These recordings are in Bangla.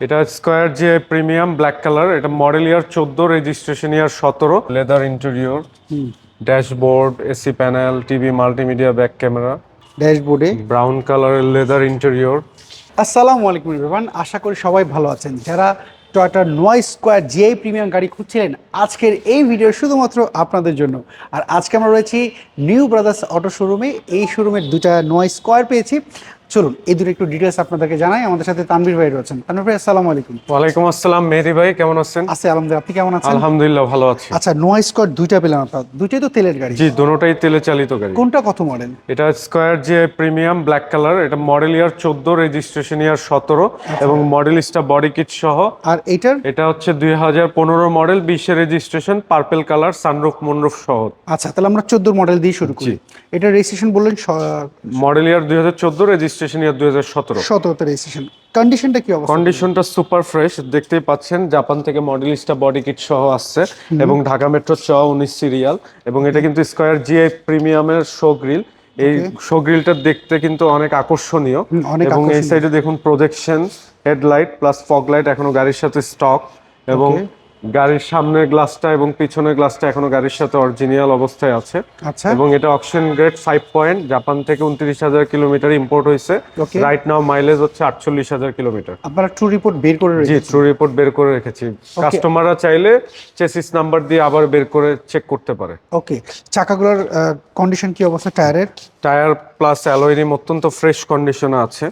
এটা স্কোয়ার যে প্রিমিয়াম ব্ল্যাক কালার এটা মডেল ইয়ার চোদ্দ রেজিস্ট্রেশন ইয়ার সতেরো। Leather interior dashboard AC panel TV multimedia back camera ড্যাশবোর্ডে ব্রাউন কালারের লেদার ইন্টেরিয়র আসসালামু আলাইকুম রিভান আশা করি সবাই ভালো আছেন। যারা টয়টা নয় স্কোয়ার জিআই প্রিমিয়াম গাড়ি খুঁজছিলেন আজকের এই ভিডিও শুধুমাত্র আপনাদের জন্য। আর আজকে আমরা রয়েছি নিউ ব্রাদার্স অটো শোরুমে এই শোরুমের দুটা নয় স্কোয়ার পেয়েছি। চলুন এই দুটো একটু ডিটেলস আপনাদেরকে জানাই। আমাদের সাথে তানভীর ভাই রয়েছেন। তানভীর ভাই আসসালামু আলাইকুম। ওয়ালাইকুম আসসালাম মেহেদি ভাই কেমন আছেন? আছে আলহামদুলিল্লাহ। আপনি কেমন আছেন? আলহামদুলিল্লাহ ভালো আছি। আচ্ছা নয় স্কোয়ার দুইটা পেলাম আপনার। দুইটাই তো তেলের গাড়ি। জি দোনোটাই তেলে চালিত গাড়ি। কোনটা কত মডেল এটা স্কোয়ার যে প্রিমিয়াম ব্ল্যাক কালার এটা মডেল ইয়ার চোদ্দ রেজিস্ট্রেশন ইয়ার সতেরো এবং মডেলিস্টা বডি কিট সহ। আর এইটার? এটা হচ্ছে দুই হাজার পনেরো মডেল বিশে registration purple colour sunroof moonroof সহ। আচ্ছা তাহলে আমরা চোদ্দ মডেল দিয়ে শুরু করি। এটা রেজিস্ট্রেশন বললেন মডেল ইয়ার দুই হাজার চোদ্দ রেজিস্ট্রেশন ইয়ার দুই হাজার সতেরো। সতেরোতে রেজিস্ট্রেশন কন্ডিশনটা কি অবস্থা? কন্ডিশনটা সুপার ফ্রেশ দেখতেই পাচ্ছেন জাপান থেকে মডেলিস্টা বডি কিট সহ আসছে এবং ঢাকা মেট্রো চ উনিশ সিরিয়াল এবং এটা কিন্তু স্কোয়ার জিআই প্রিমিয়ামের শো গ্রিল এই শো গ্রিলটা দেখতে কিন্তু অনেক আকর্ষণীয় এবং এই। সাইডে দেখুন projection headlight plus fog light এখনও গাড়ির সাথে স্টক এবং গাড়ির সামনের গ্লাসটা এবং পিছনের গ্লাসটা এখনও গাড়ির সাথে অরিজিনাল অবস্থায় আছে। আচ্ছা। এবং এটা auction grade five point Japan থেকে উনত্রিশ হাজার কিলোমিটার ইম্পোর্ট হয়েছে। রাইট নাও মাইলেজ হচ্ছে আটচল্লিশ হাজার কিলোমিটার আপনারা ট্রু রিপোর্ট বের করে জি ট্রু রিপোর্ট বের করে রেখেছি। কাস্টমাররা চাইলে চেসিস নাম্বার দিয়ে আবার বের করে চেক করতে পারে। ওকে চাকাগুলোর কন্ডিশন কি অবস্থা? টায়ারের টায়ার প্লাস অ্যালয়রিম অত্যন্ত ফ্রেশ কন্ডিশনে আছে।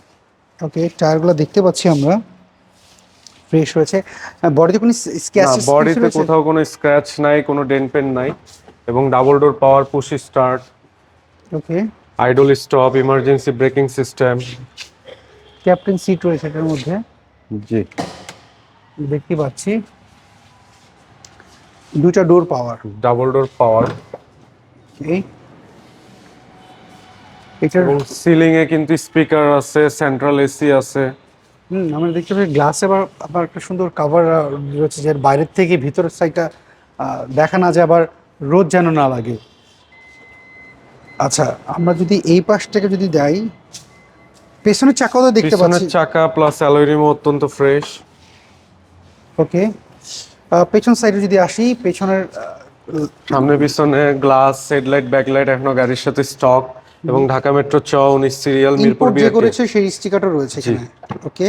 ওকে টায়ারগুলো দেখতে পাচ্ছি আমরা। ফ্রেশ রয়েছে বডিতে কোনো না বডিতে কোথাও কোনো স্ক্র্যাচ নাই কোনো ডেন্ট পেন নাই এবং double door power push start okay idle stop emergency braking system captain seat রয়েছে এটার মধ্যে। জি। দেখতে পাচ্ছি। দুটা door power double door power এই। এটার সিলিং এ কিন্তু স্পিকার আছে সেন্ট্রাল এসি আছে। হুম আমরা দেখতে পাচ্ছি গ্লাসে আবার আবার একটা সুন্দর কাভার রয়েছে যে বাইরের থেকে ভিতরের সাইডটা দেখা না যায় আবার রোদ যেন না লাগে। আচ্ছা আমরা যদি এই পাশটাকে যদি দেই পেছনের চাকাও তো দেখতে পিছনের পাচ্ছি। চাকা প্লাস অ্যালয়রিম অত্যন্ত ফ্রেশ ওকে পেছন সাইডে যদি আসি পেছনের সামনে পিছনে গ্লাস হেডলাইট ব্যাকলাইট এখনও গাড়ির সাথে স্টক এবং ঢাকা মেট্রো চ উনিশ সিরিয়াল মিরপুর যে করেছে সেই স্টিকারটা রয়েছে এখানে। ওকে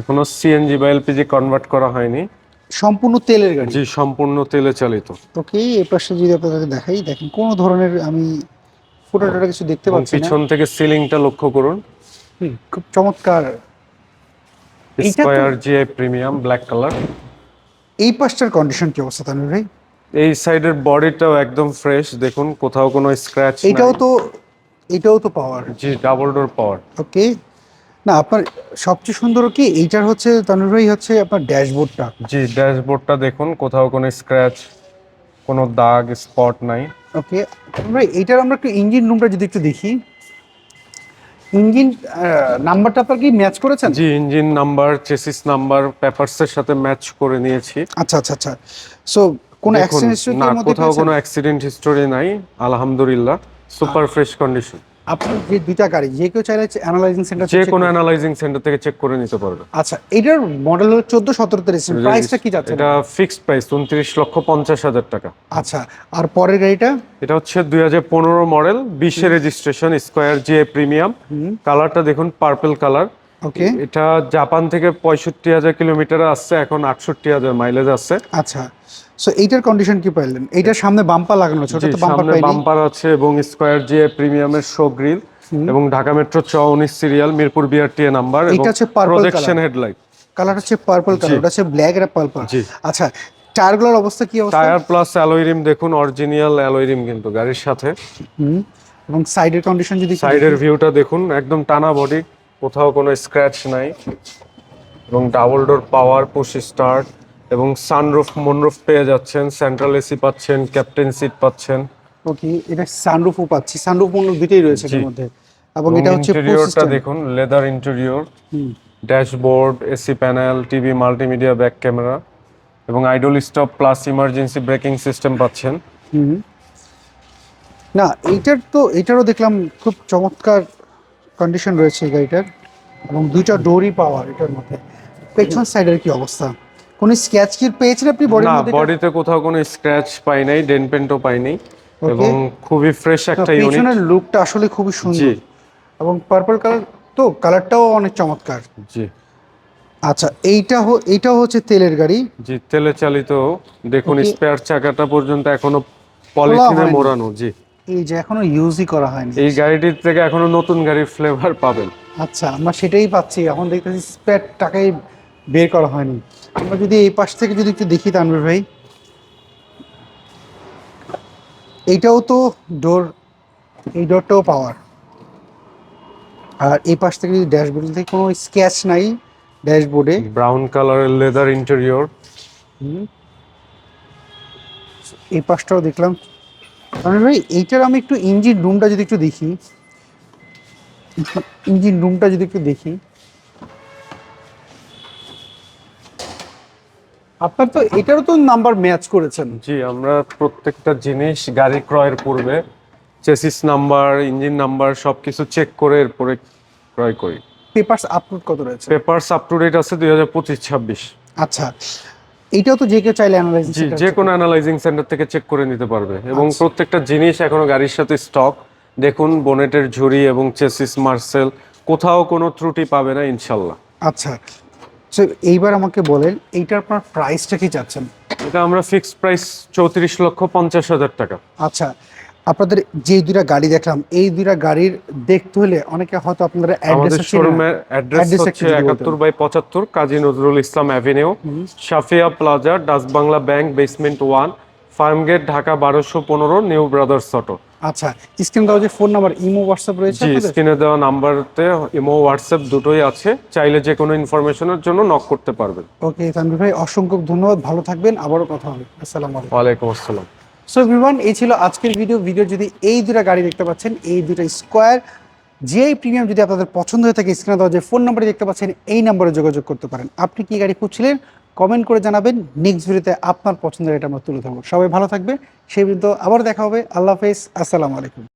এখনও সিএনজি বা এলপিজি কনভার্ট করা হয়নি। সম্পূর্ণ তেলের গাড়ি? জি সম্পূর্ণ তেলে চালিত। ওকে এই পাশে যদি আপনাদের দেখাই দেখেন কোনো ধরনের আমি ফোটো টোটা কিছু দেখতে পাচ্ছি না। পিছন থেকে সিলিংটা লক্ষ্য করুন। খুব চমৎকার। Square GI premium black colour এই পাশটার কন্ডিশন কি অবস্থা তানভীর ভাই? এই সাইডের বডিটাও একদম ফ্রেশ দেখুন কোথাও কোনো স্ক্র্যাচ এটাও তো এটাও তো পাওয়ার জি ডাবল ডোর পাওয়ার ওকে না আপনার সবচেয়ে সুন্দর কি এইটার হচ্ছে তানভীর ভাই হচ্ছে আপনার ড্যাশবোর্ডটা। জি ড্যাশবোর্ডটা দেখুন কোথাও কোনো স্ক্র্যাচ কোনো দাগ স্পট নাই। ওকে ভাই এইটার আমরা একটু ইঞ্জিন রুমটা যদি একটু দেখি। ইঞ্জিন নাম্বারটা আপনার কি ম্যাচ করেছেন? জি ইঞ্জিন নাম্বার চেসিস নাম্বার পেপারসের সাথে ম্যাচ করে নিয়েছি। আচ্ছা আচ্ছা আচ্ছা। সো কোন দেখুন, অ্যাক্সিডেন্ট না কোথাও কোনো অ্যাক্সিডেন্ট হিস্টোরি নাই আলহামদুলিল্লাহ সুপার ফ্রেশ কন্ডিশন আপনার যে দুইটা গাড়ি যে কেউ চাইলে অ্যানালাইজিং সেন্টার যে কোনো অ্যানালাইজিং সেন্টার থেকে চেক করে নিতে পারবে। আচ্ছা এটার মডেল হলো চোদ্দ সতেরোতে রেজিস্ট্রেশন প্রাইসটা কি যাচ্ছে? এটা ফিক্সড প্রাইস উনত্রিশ লক্ষ পঞ্চাশ হাজার টাকা। আচ্ছা আর পরের গাড়িটা? এটা হচ্ছে দুই হাজার পনেরো মডেল বিশে রেজিস্ট্রেশন স্কোয়ার জি প্রিমিয়াম কালারটা দেখুন পার্পল কালার ওকে এটা জাপান থেকে পঁয়ষট্টি হাজার কিলোমিটার আসছে এখন আটষট্টি হাজার মাইলেজ আছে আচ্ছা। সো এইটার কন্ডিশন কি পাইলেন? এইটার সামনে বাম্পা লাগানো ছোট তো বাম্পার সামনে পাইনি। বাম্পার আছে এবং স্কোয়ার জি প্রিমিয়ামের শো গ্রিল এবং ঢাকা মেট্রো চ উনিশ সিরিয়াল মিরপুর বিআরটিএ নাম্বার এবং এটা হচ্ছে purple প্রজেকশন হেডলাইট কালার হচ্ছে পার্পল কালার ওটা হচ্ছে ব্ল্যাক আর পার্পল আচ্ছা টায়ারগুলোর অবস্থা কি অবস্থা? টায়ার প্লাস অ্যালয়রিম দেখুন অরিজিনাল অ্যালয়রিম কিন্তু গাড়ির সাথে। এবং সাইডের কন্ডিশন যদি সাইডের ভিউটা দেখুন একদম টানা বডি কোথাও কোনো স্ক্র্যাচ নাই। এবং double door power push start এবং সানরুফ মনরুফ পেয়ে যাচ্ছেন সেন্ট্রাল এসি পাচ্ছেন ক্যাপ্টেন সিট পাচ্ছেন। ওকে এটা সানরুফও পাচ্ছি। সানরুফ মনে দুইটাই রয়েছে এর মধ্যে। এবং এটা হচ্ছে ইন্টেরিয়রটা দেখুন leather interior dashboard AC panel TV multimedia back camera এবং idle stop plus emergency braking system পাচ্ছেন। না এইটার তো এটারও দেখলাম খুব চমৎকার কন্ডিশন রয়েছে এই গাড়িটার। এবং দুইটা ডোরই পাওয়ার এটার মধ্যে। পেছন সাইডের কি অবস্থা? কোন স্ক্যাচ কি পেয়েছেন আপনি বডির না বডিতে কোথাও কোনো স্ক্র্যাচ পাই নাই ডেন পেন্টও পাই নাই। এবং খুবই ফ্রেশ একটা ইউনিট পেছনের লুকটা আসলে খুবই সুন্দর। এবং পার্পল কালার তো কালারটাও অনেক চমৎকার। জি। আচ্ছা এইটা এইটাও হচ্ছে তেলের গাড়ি? জি তেলে চালিত। দেখুন. স্পেয়ার চাকাটা পর্যন্ত এখনও পলিথিনে। মোড়ানো জি। এই যে এখনও ইউজই করা হয়নি। এই গাড়িটির থেকে এখনও নতুন গাড়ির ফ্লেভার পাবেন। আচ্ছা আমরা সেটাই পাচ্ছি। এখন দেখতেছি স্প্যাট টাকাই বের করা হয়নি। আমরা যদি এই পাশ থেকে যদি একটু দেখি তানবির ভাই। এইটাও তো ডোর এই ডোরটাও পাওয়ার আর এই পাশ থেকে যদি ড্যাশবোর্ড থেকে কোনো স্ক্যাচ নাই ড্যাশবোর্ডে ব্রাউন কালারের লেদার ইন্টেরিয়র এই পাশটাও দেখলাম। তানভীর ভাই এইটার আমি একটু ইঞ্জিন রুমটা যদি একটু দেখি। ইঞ্জিন রুমটা যদি একটু দেখি। আপনার তো এটারও তো নাম্বার ম্যাচ করেছেন। জি আমরা প্রত্যেকটা জিনিস গাড়ি ক্রয়ের পূর্বে চেসিস নাম্বার ইঞ্জিন নাম্বার সবকিছু চেক করে এরপরে ক্রয় করি। পেপারস আপলোড কত রয়েছে? পেপারস আপ টু ডেট আছে দুই হাজার পঁচিশ ছাব্বিশ। আচ্ছা এইটাও তো যে কেউ চাইলে অ্যানালাইজ জি যে কোনো অ্যানালাইজিং সেন্টার থেকে চেক করে নিতে পারবে। এবং আচ্ছা। প্রত্যেকটা জিনিস এখনও গাড়ির সাথে স্টক দেখুন বোনেটের ঝুড়ি এবং চেসিস মার্সেল কোথাও কোনো ত্রুটি পাবে না ইনশাল্লাহ। আচ্ছা তো এইবার আমাকে বলেন এইটার আপনার প্রাইসটা কি চাচ্ছেন? এটা আমরা ফিক্সড প্রাইস চৌত্রিশ লক্ষ পঞ্চাশ হাজার টাকা। আচ্ছা আপনাদের যে দুইটা গাড়ি দেখলাম এই দুইটা গাড়ির দেখতে হলে অনেকে হয়তো আপনারা অ্যাড্রেস শোরুমের অ্যাড্রেস হচ্ছে। একাত্তর বাই পঁচাত্তর Kazi Nazrul Islam avenue Safia plaza Dutch Bangla bank basement one Farmgate Dhaka বারোশো পনেরো নিউ ব্রাদার্স অটো আচ্ছা স্ক্রিন দেওয়া যে ফোন নাম্বার ইমো হোয়াটসঅ্যাপ রয়েছে জি? স্ক্রিনে দেওয়া নাম্বারতে ইমো হোয়াটসঅ্যাপ দুটোই আছে। চাইলে যে কোনো ইনফরমেশনের জন্য নক করতে পারবেন। ওকে তানভীর ভাই অসংখ্য ধন্যবাদ। ভালো থাকবেন আবারও কথা হবে। আসসালামু আলাইকুম। ওয়ালাইকুম আসসালাম। সো এভরিওয়ান এই ছিল আজকের ভিডিও ভিডিও যদি এই দুটো গাড়ি দেখতে পাচ্ছেন এই দুটো স্কোয়ার জিআই প্রিমিয়াম যদি আপনাদের পছন্দ হয়ে থাকে স্ক্রিনে দেওয়া যে ফোন নাম্বারে দেখতে পাচ্ছেন এই নাম্বারে যোগাযোগ করতে পারেন। আপনি কি গাড়ি খুঁজছিলেন? কমেন্ট করে জানাবেন। নেক্সট ভিডিওতে আপনার পছন্দের এটা আমরা তুলে ধরবো। সবাই ভালো থাকবে। সেই পর্যন্ত আবার দেখা হবে। আল্লাহ হাফেজ। আসসালামু আলাইকুম।